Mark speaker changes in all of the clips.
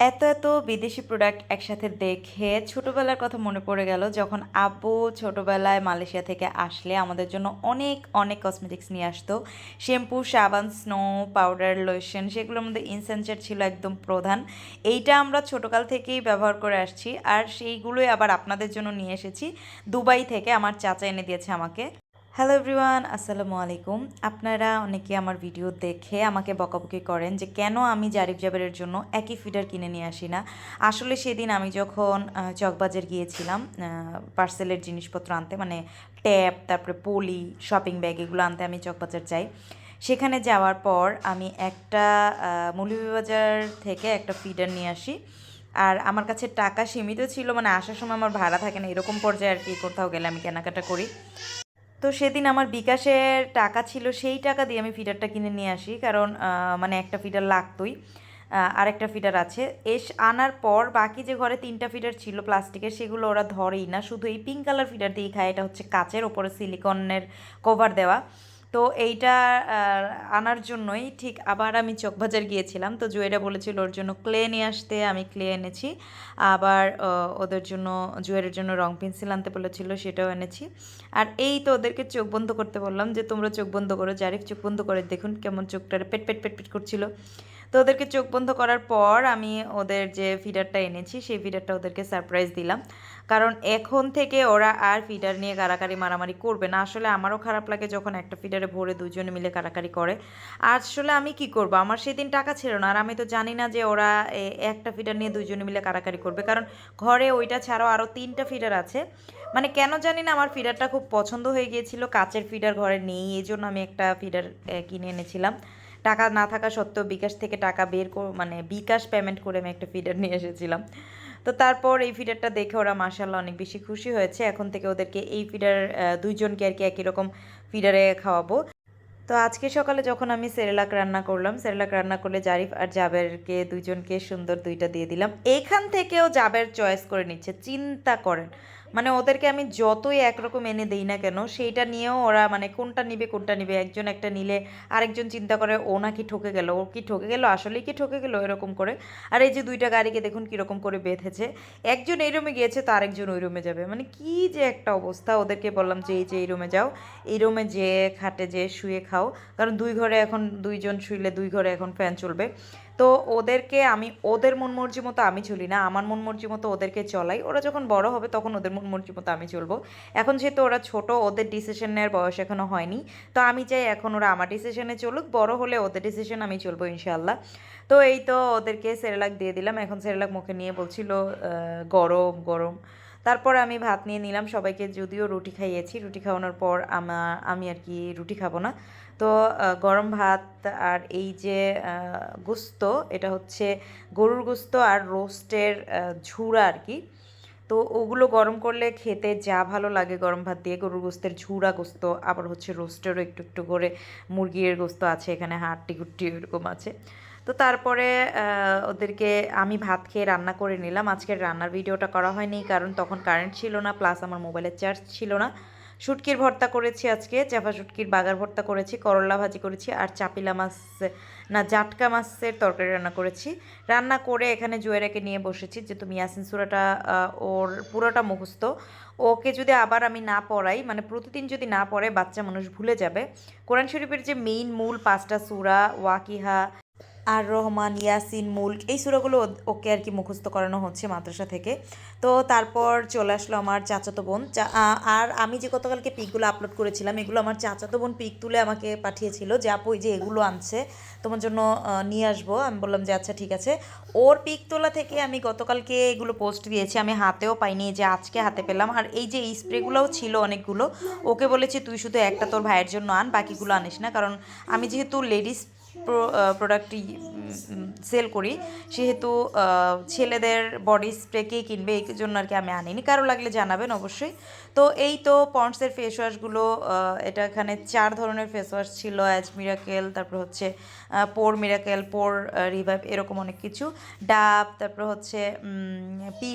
Speaker 1: এত এত বিদেশি প্রোডাক্ট একসাথে দেখে ছোটোবেলার কথা মনে পড়ে গেল যখন আব্বু ছোটোবেলায় মালয়েশিয়া থেকে আসলে আমাদের জন্য অনেক অনেক কসমেটিক্স নিয়ে আসতো। শ্যাম্পু সাবান স্নো পাউডার লোশন সেগুলোর মধ্যে ইনসেন্সার ছিল একদম প্রধান। এইটা আমরা ছোটোকাল থেকেই ব্যবহার করে আসছি আর সেইগুলোই আবার আপনাদের জন্য নিয়ে এসেছি। দুবাই থেকে আমার চাচা এনে দিয়েছে আমাকে। হ্যালো এভরিওয়ান আসসালামু আলাইকুম। আপনারা অনেকে আমার ভিডিও দেখে আমাকে বকাবকি করেন যে কেন আমি জারিফ জাবেরের জন্য একই ফিডার কিনে নিয়ে আসি না। আসলে সেদিন আমি যখন চকবাজার গিয়েছিলাম পার্সেলের জিনিসপত্র আনতে মানে ট্যাপ তারপরে পলি শপিং ব্যাগ এগুলো আনতে আমি চকবাজার যাই। সেখানে যাওয়ার পর আমি একটা মৌলভীবাজার থেকে একটা ফিডার নিয়ে আসি। আর আমার কাছে টাকা সীমিত ছিল মানে আসার সময় আমার ভাড়া থাকে না, এরকম পর্যায়ে আর কি কোথাও গেলে আমি কেনাকাটা করি। তো সেদিন আমার বিকাশের টাকা ছিল, সেই টাকা দিয়ে আমি ফিটারটা কিনে নিয়ে আসি। কারণ মানে একটা ফিডার লাগতোই আরেকটা ফিডার আছে। এস, আনার পর বাকি যে ঘরে তিনটা ফিটার ছিল প্লাস্টিকের, সেগুলো ওরা ধরেই না। শুধু এই পিঙ্ক কালার ফিটার দিয়েই খায়, এটা হচ্ছে কাচের, ওপরে সিলিকনের কভার দেওয়া। তো এইটা আনার জন্যই ঠিক আবার আমি চকবাজার গিয়েছিলাম। তো জুয়েরা বলেছিল ওর জন্য ক্লে নিয়ে আসতে, আমি ক্লে এনেছি। আবার ওদের জন্য, জুয়েরের জন্য রং পেন্সিল আনতে বলেছিল, সেটাও এনেছি। আর এই তো ওদেরকে চোখ বন্ধ করতে বললাম যে, তোমরা চোখ বন্ধ করো, জারিফ চোখ বন্ধ করে দেখুন কেমন চোখটার পেট পেট পেট পেট করছিল। তো ওদেরকে চোখ বন্ধ করার পর আমি ওদের যে ফিডারটা এনেছি, সেই ফিডারটা ওদেরকে সারপ্রাইজ দিলাম। কারণ এখন থেকে ওরা আর ফিডার নিয়ে কারাকারি মারামারি করবে না। আসলে আমারও খারাপ লাগে যখন একটা ফিডারে ভরে দুজনে মিলে কারাকারি করে। আসলে আমি কি করব? আমার সেদিন টাকা ছিল না। আর আমি তো জানি না যে ওরা একটা ফিডার নিয়ে দুজনে মিলে কারাকারি করবে। কারণ ঘরে ওইটা ছাড়াও আরও তিনটা ফিডার আছে। মানে কেন জানি না আমার ফিডারটা খুব পছন্দ হয়ে গিয়েছিল। কাচের ফিডার ঘরে নেই। এই জন্য আমি একটা ফিডার কিনে এনেছিলাম। টাকা না থাকা সত্ত্বেও বিকাশ থেকে টাকা বের মানে বিকাশ পেমেন্ট করে আমি একটা ফিডার নিয়ে এসেছিলাম। তো তারপর এই ফিডারটা দেখে ওরা মাসাল্লাহ অনেক বেশি খুশি হয়েছে। এখন থেকে ওদেরকে এই ফিডার দুইজনকে আর কি একই রকম ফিডারে খাওয়াবো। তো আজকে সকালে যখন আমি সেরেলাক রান্না করলাম, সেরেলাক রান্না করলে জারিফ আর জাবেরকে দুইজনকে সুন্দর দুইটা দিয়ে দিলাম। এখান থেকেও জাবের চয়েস করে নিচ্ছে, চিন্তা করেন। মানে ওদেরকে আমি যতই একরকম এনে দিই না কেন, সেইটা নিয়েও ওরা মানে কোনটা নিবে কোনটা নিবে, একজন একটা নিলে আরেকজন চিন্তা করে, ও নাকি ঠকে গেল, ও কি ঠকে গেল, আসলেই কি ঠকে গেল? এরকম করে। আর এই যে দুইটা গাড়িকে দেখুন কীরকম করে বেঁধেছে। একজন এই রুমে গিয়েছে তো আরেকজন ওই রুমে যাবে। মানে কি যে একটা অবস্থা ওদেরকে বললাম যে, এই যে এই রুমে যাও, এই রুমে যে খাটে যে শুয়ে খাও। কারণ দুই ঘরে এখন দুইজন শুইলে দুই ঘরে এখন ফ্যান চলবে। তো ওদেরকে আমি, ওদের মন মর্জি মতো আমি চলি না। আমার মন মর্জি মতো ওদেরকে চলাই। ওরা যখন বড় হবে তখন ওদের মন মর্জি মতো আমি চলবো। এখন যেহেতু ওরা ছোট, ওদের ডিসিশন নেওয়ার বয়স এখনও হয়নি। তো আমি চাই এখন ওরা আমার ডিসিশনে চলুক। বড় হলে ওদের ডিসিশন আমি চলবো ইনশাল্লাহ তো এই তো ওদেরকে সেরেলাক দিয়ে দিলাম। এখন সেরেলাক মুখে নিয়ে বলছিল গরম গরম। তারপর আমি ভাত নিয়ে নিলাম। সবাইকে যদিও রুটি খাইয়েছি। রুটি খাওয়ানোর পর আমার আমি আর কি রুটি খাব না। তো গরম ভাত আর এই যে গোস্ত, এটা হচ্ছে গরুর গোস্ত আর রোস্টের ঝুড়া আর কি তো ওগুলো গরম করলে খেতে যা ভালো লাগে গরম ভাত দিয়ে, গরুর গোস্তের ঝুড়া গোস্ত, আবার হচ্ছে রোস্টেরও একটু একটু করে মুরগির গোস্ত আছে এখানে হাড্ডি গুট্টি এরকম আছে। তো তারপরে ওদেরকে আমি ভাত খেয়ে রান্না করে নিলাম। আজকের রান্নার ভিডিওটা করা হয়নি, কারণ তখন কারেন্ট ছিল না, প্লাস আমার মোবাইলের চার্জ ছিল না। শুটকির ভর্তা করেছি আজকে, চাপা শুটকির বাগার ভর্তা করেছি, করলা ভাজি করেছি আর চাপিলা মাছ, না, জাটকা মাছের তরকারি রান্না করেছি। রান্না করে এখানে জুয়েরাকে নিয়ে বসেছি যে তুমি ইয়াসিন সুরাটা ওর পুরোটা মুখস্থ। ওকে যদি আবার আমি না পড়াই মানে প্রতিদিন যদি না পড়ে, বাচ্চা মানুষ ভুলে যাবে। কোরআন শরীফের যে মেইন মূল পাঁচটা সুরা, ওয়াকিহা আর রহমান, ইয়াসিন, মুল্ক এই সুরাগুলো ওকে আর কি মুখস্থ করানো হচ্ছে মাদ্রাসা থেকে। তো তারপর চলে আসলো আমার চাচাতো বোন। আর আমি যে গতকালকে পিকগুলো আপলোড করেছিলাম, এগুলো আমার চাচাতো বোন পিক তুলে আমাকে পাঠিয়েছিল যে, আপু যে এগুলো আনছে, তোমার জন্য নিয়ে আসব। আমি বললাম যে আচ্ছা ঠিক আছে। ওর পিক তোলা থেকে আমি গতকালকে এগুলো পোস্ট দিয়েছি। আমি হাতেও পাইনি যে আজকে হাতে পেলাম। আর এই যে স্প্রেগুলোও ছিল অনেকগুলো, ওকে বলেছি, তুই শুধু একটা তোর ভাইয়ের জন্য আন, বাকিগুলো আনিস না। কারণ আমি যেহেতু লেডিস প্রোডাক্ট সেল করি। সেহেতু ছেলেদের বডি স্প্রেকেই কিনবে এই জন্য আর কি আমি আনিনি। কারও লাগলে জানাবেন অবশ্যই। তো এই তো পন্ডসের ফেস ওয়াশগুলো এটা এখানে চার ধরনের ফেস ওয়াশ ছিল। অ্যাজ মিরাকেল তারপর হচ্ছে পোর মিরাকেল পোর রিভাইভ এরকম অনেক কিছু। ডাব তারপর হচ্ছে পি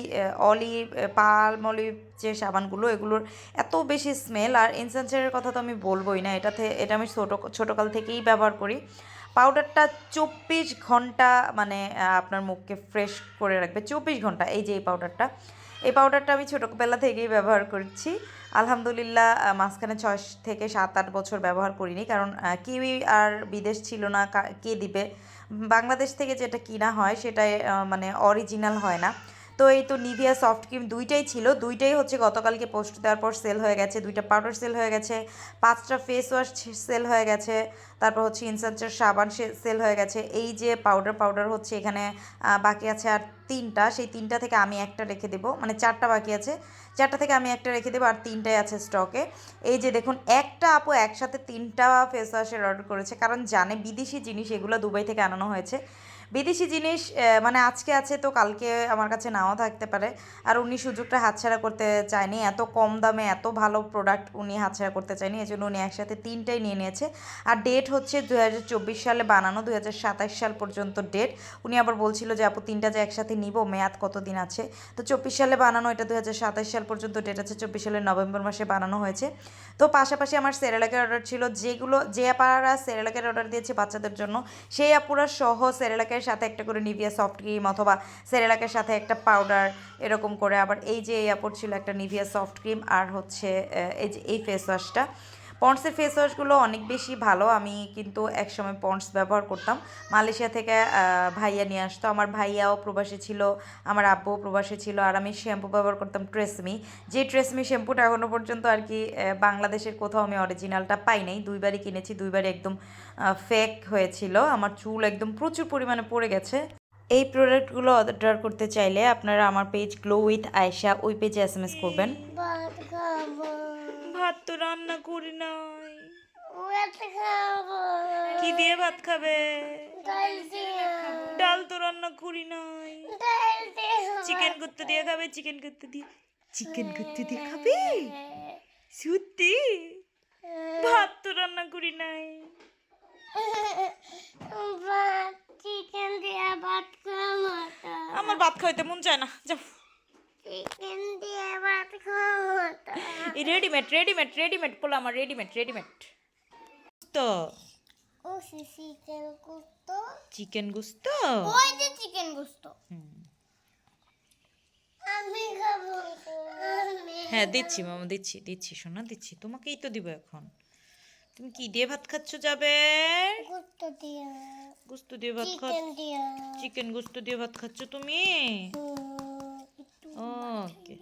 Speaker 1: অলিভ পালম অলিভ যে সাবানগুলো, এগুলোর এত বেশি স্মেল আর ইনসেন্সারের কথা তো আমি বলবোই না। এটাতে, এটা আমি ছোটো, ছোটোকাল থেকেই ব্যবহার করি। পাউডারটা চব্বিশ ঘণ্টা মানে আপনার মুখকে ফ্রেশ করে রাখবে। চব্বিশ ঘণ্টা, এই যে এই পাউডারটা। এই পাউডারটা আমি ছোটোবেলা থেকেই ব্যবহার করছি। আলহামদুলিল্লাহ মাঝখানে ছয় থেকে সাত, আট বছর ব্যবহার করিনি। কারণ কিউই আর বিদেশ ছিল না, কে দিবে? বাংলাদেশ থেকে যেটা কিনা হয়, সেটাই মানে অরিজিনাল হয় না। তো এই তো নিভিয়া সফট ক্রিম দুইটাই ছিল। দুইটাই হচ্ছে গতকালকে পোস্ট দেওয়ার পর সেল হয়ে গেছে। দুইটা পাউডার সেল হয়ে গেছে। পাঁচটা ফেস ওয়াশ সেল হয়ে গেছে। তারপর হচ্ছে ইনসেন্সের সাবান সেল হয়ে গেছে। এই যে পাউডার পাউডার হচ্ছে এখানে বাকি আছে আর তিনটা। সেই তিনটা থেকে আমি একটা রেখে দেবো। মানে চারটা বাকি আছে। চারটা থেকে আমি একটা রেখে দেবো আর তিনটাই আছে স্টকে এই যে দেখুন, একটা আপু একসাথে তিনটা ফেস ওয়াশের অর্ডার করেছে। কারণ জানে বিদেশি জিনিস এগুলো দুবাই থেকে আনানো হয়েছে। বিদেশি জিনিস মানে আজকে আছে তো কালকে আমার কাছে নাও থাকতে পারে। আর উনি সুযোগটা হাতছাড়া করতে চায়নি, এত কম দামে এত ভালো প্রোডাক্ট উনি হাতছাড়া করতে চায়নি, এই জন্য উনি একসাথে তিনটাই নিয়ে নিয়েছে। আর ডেট হচ্ছে দুই হাজার চব্বিশ সালে বানানো, দুই হাজার সাতাশ সাল পর্যন্ত ডেট উনি আবার বলছিল যে, আপু, তিনটা যে একসাথে নিব, মেয়াদ কতদিন আছে? তো চব্বিশ সালে বানানো, এটা দুহাজার সাতাশ সাল পর্যন্ত ডেট আছে, চব্বিশ সালের নভেম্বর মাসে বানানো হয়েছে। তো পাশাপাশি আমার সেরেলাকের অর্ডার ছিল, যেগুলো, যে আপারা সেরেলাকের অর্ডার দিয়েছে বাচ্চাদের জন্য, সেই আপুরা সহ সেরেলাকের সাথে একটা করে নিভিয়া সফট ক্রিম অথবা সেরেলাকের সাথে একটা পাউডার এরকম করে। আবার এই যে এই আপুর ছিল একটা নিভিয়া সফট ক্রিম আর হচ্ছে এই যে এই ফেস ওয়াশটা পন্ডসের ফেস ওয়াশগুলো অনেক বেশি ভালো। আমি কিন্তু একসময় পন্ডস ব্যবহার করতাম। মালয়েশিয়া থেকে ভাইয়া নিয়ে আসতো। আমার ভাইয়াও প্রবাসী ছিল, আমার আব্বুও প্রবাসী ছিল, আর আমি শ্যাম্পু ব্যবহার করতাম ট্রেসমি যে ট্রেসমি শ্যাম্পুটা এখনও পর্যন্ত আর কি বাংলাদেশের কোথাও আমি অরিজিনালটা পাই নাই। দুইবারই কিনেছি, দুইবারই একদম ফেক হয়েছিল। আমার চুল একদম প্রচুর পরিমাণে পড়ে গেছে। এই প্রোডাক্টগুলো অর্ডার করতে চাইলে আপনারা আমার পেজ গ্লো উইথ আয়শা ওই পেজে এস এম এস করবেন।
Speaker 2: ভাত
Speaker 1: তো রান্না করি নাই। কি দিয়ে ভাত খাবে?
Speaker 2: ডাল
Speaker 1: তো রান্না করি নাই। চিকেন কুত্তে দিয়ে খাবে চিকেন কুত্তে দিয়ে চিকেন কুত্তে দিয়ে খাবে? সত্যি? ভাত তো রান্না করি নাই। আমার ভাত খাইতে মন চায় না। যাও।
Speaker 2: চিকেন দিয়ে
Speaker 1: রেডিমেড রেডিমেড রেডিমেড পোলা আমার রেডিমেড রেডিমেড তো?
Speaker 2: ও চিকেন গুস্তো।
Speaker 1: চিকেন গুস্ত?
Speaker 2: ওই যে চিকেন গুস্তো। আমি খাব।
Speaker 1: হ্যাঁ দিচ্ছি মামা দিচ্ছি দিচ্ছি সোনা দিচ্ছি। তোমাকেই তো দিব এখন। তুমি কি দিয়ে ভাত খাচ্ছ যাবে?
Speaker 2: গুস্তো দিয়ে।
Speaker 1: গুস্ত দিয়ে ভাত খাচ্ছ?
Speaker 2: চিকেন দিয়ে।
Speaker 1: চিকেন গুস্ত দিয়ে ভাত খাচ্ছ তুমি? ওকে।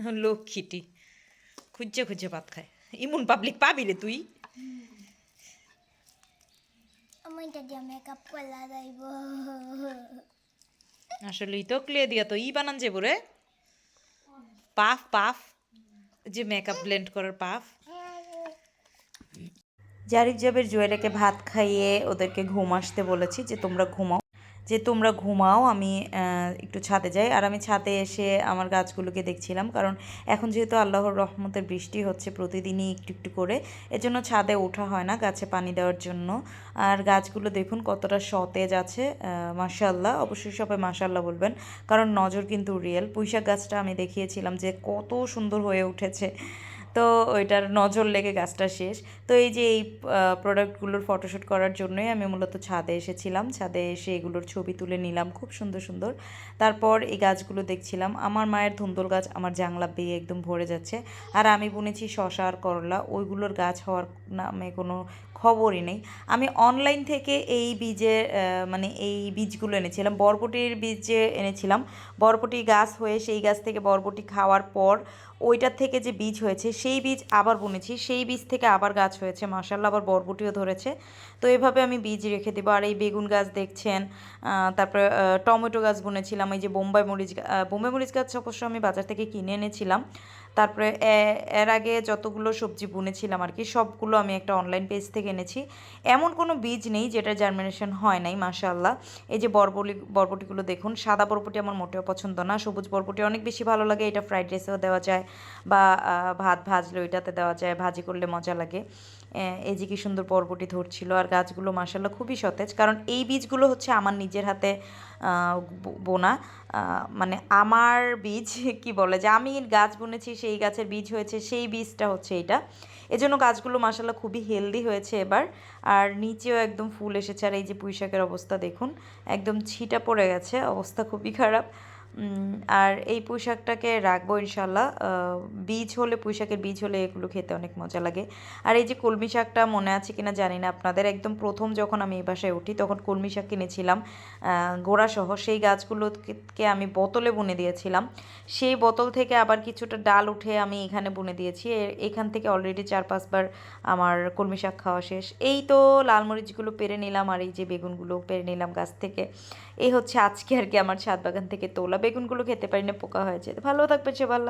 Speaker 1: লক্ষ্মীটি। খুঁজে খুঁজে ভাত খায়। ইমন পাবলিক পাবি রে তুই? আসলেই তো ক্লে দিয়া তো ই বানান যে রে। Puff puff. যে মেকআপ ব্লেন্ড করার পাফ। জারিফ জাবের জুয়েলাকে ভাত খাইয়ে ওদেরকে ঘুম আসতে বলেছি যে তোমরা ঘুমাও। যে তোমরা ঘুমাও, আমি একটু ছাদে যাই। আর আমি ছাদে এসে আমার গাছগুলোকে দেখছিলাম, কারণ এখন যেহেতু আল্লাহর রহমতের বৃষ্টি হচ্ছে প্রতিদিনই একটু একটু করে, এজন্য ছাদে ওঠা হয় না গাছে পানি দেওয়ার জন্য। আর গাছগুলো দেখুন কতটা সতেজ আছে মাশাল্লাহ অবশ্যই সবাই মাশাল্লাহ বলবেন, কারণ নজর কিন্তু রিয়েল। পুঁইশাক গাছটা আমি দেখিয়েছিলাম যে কত সুন্দর হয়ে উঠেছে। তো ওইটার নজর লেগে গাছটা শেষ। তো এই যে এই প্রোডাক্টগুলোর ফটোশ্যুট করার জন্যই আমি মূলত ছাদে এসেছিলাম। ছাদে এসে এগুলোর ছবি তুলে নিলাম খুব সুন্দর সুন্দর। তারপর এই গাছগুলো দেখছিলাম। আমার মায়ের ধুন্দল গাছ আমার জাংলা বেয়ে একদম ভরে যাচ্ছে। আর আমি বুনেছি শশা আর করলা। ওইগুলোর গাছ হওয়ার নামে কোনো খবরই নেই। আমি অনলাইন থেকে এই আহ, মানে এই বীজগুলো এনেছিলাম। বরবটির বীজ এনেছিলাম বরবটি গাছ হয়ে সেই গাছ থেকে বরবটি খাওয়ার পর ওইটার থেকে যে বীজ হয়েছে, সেই বীজ আবার বুনেছি, সেই বীজ থেকে আবার গাছ হয়েছে মাসাল্লাহ আবার বরবটিও ধরেছে। তো এভাবে আমি বীজ রেখে দেবো। আর এই বেগুন গাছ দেখছেন তারপরে টমেটো গাছ বুনেছিলাম, এই যে বোম্বাই মরিচ বোম্বাই মরিচ গাছ অবশ্য আমি বাজার থেকে কিনে এনেছিলাম। তারপরে এর আগে যতগুলো সবজি বুনেছিলাম আর কি, সবগুলো আমি একটা অনলাইন পেজ থেকে এনেছি। এমন কোনো বীজ নেই যেটা জার্মিনেশন হয় নাই মাশাল্লাহ এই যে বরবলি, বরবটিগুলো দেখুন, সাদা বরবটি আমার মোটেও পছন্দ না, সবুজ বরবটি অনেক বেশি ভালো লাগে, এটা ফ্রাইড রাইসেও দেওয়া যায় বা ভাত ভাজলে ওইটাতে দেওয়া যায়, ভাজি করলে মজা লাগে। এই যে কি সুন্দর পর্বটি ধরছিল আর গাছগুলো, মাশাআল্লাহ খুবই সতেজ। কারণ এই বীজগুলো হচ্ছে আমার নিজের হাতে বোনা। মানে আমার বীজ, কি বলে যে আমি গাছ বুনেছি, সেই গাছের বীজ হয়েছে, সেই বীজটা হচ্ছে এইটা। এজন্য গাছগুলো মাসাল্লাহ খুবই হেলদি হয়েছে এবার। আর নিচেও একদম ফুল এসেছে। আর এই যে পুঁইশাকের অবস্থা দেখুন, একদম ছিটা পড়ে গেছে, অবস্থা খুবই খারাপ। আর এই পুঁই শাকটাকে রাখব ইনশাল্লাহ বীজ হলে পুঁই শাকের বীজ হলে এগুলো খেতে অনেক মজা লাগে। আর এই যে কলমি শাকটা মনে আছে কিনা জানি না, আপনাদের একদম প্রথম যখন আমি এই বাসায় উঠি তখন কলমি শাক কিনেছিলাম। গোড়াসহ সেই গাছগুলোকে আমি বোতলে বুনে দিয়েছিলাম। সেই বোতল থেকে আবার কিছুটা ডাল উঠে আমি এখানে বুনে দিয়েছি। এখান থেকে অলরেডি চার পাঁচবার আমার কলমি শাক খাওয়া শেষ। এই তো লাল মরিচগুলো পেরে নিলাম আর এই যে বেগুনগুলো পেরে নিলাম গাছ থেকে। এই হচ্ছে আজকে আর কি আমার ছাদ বাগান থেকে তোলা। বেগুনগুলো খেতে পারি না, পোকা হয়েছে ভালো থাকবে সে ভালো